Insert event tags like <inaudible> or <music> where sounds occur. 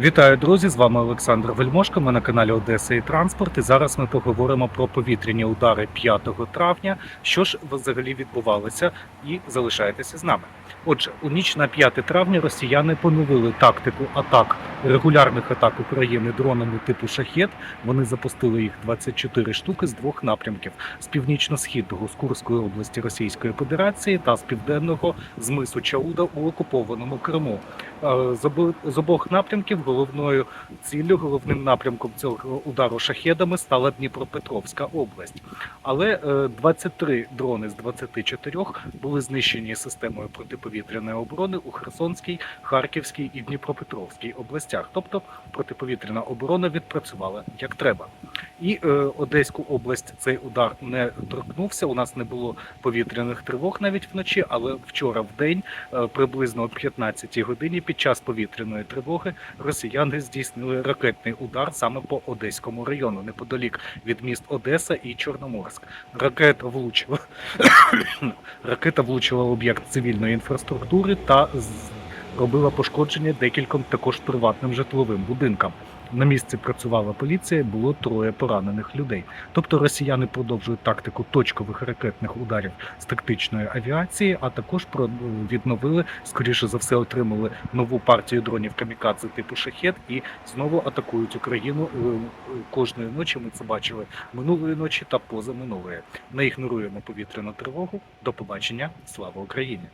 Вітаю, друзі! З вами Олександр Вельмошко. Ми на каналі Одеса і Транспорт. І зараз ми поговоримо про повітряні удари 5 травня. Що ж взагалі відбувалося, і залишайтеся з нами. Отже, у ніч на 5 травня росіяни поновили тактику атак регулярних атак України дронами типу шахет. Вони запустили їх 24 штуки з двох напрямків: з північно-східного з Курської області Російської Федерації та з південного з мису Чауда у окупованому Криму. Е, З обох напрямків головною ціллю, головним напрямком цього удару шахедами стала Дніпропетровська область. Але е, 23 дрони з 24 були знищені системою протиповітряної оборони у Херсонській, Харківській і Дніпропетровській областях. Тобто протиповітряна оборона відпрацювала як треба. І е, Одеську область цей удар не торкнувся. У нас не було повітряних тривог навіть вночі, але вчора в день, е, приблизно о 15-й годині, під час повітряної тривоги, росіяни здійснили ракетний удар саме по Одеському району, неподалік від міст Одеса і Чорноморськ. <coughs> Ракета влучила ракета влучила об'єкт цивільної інфраструктури та зробила пошкодження декільком також приватним житловим будинкам. На місці працювала поліція, було троє поранених людей. Тобто росіяни продовжують тактику точкових ракетних ударів з тактичної авіації, а також про- відновили, скоріше за все, отримали нову партію дронів камікадзе типу шахет і знову атакують Україну е, е, кожної ночі. Ми це бачили минулої ночі та позаминулої. Не ігноруємо повітряну тривогу. До побачення. Слава Україні!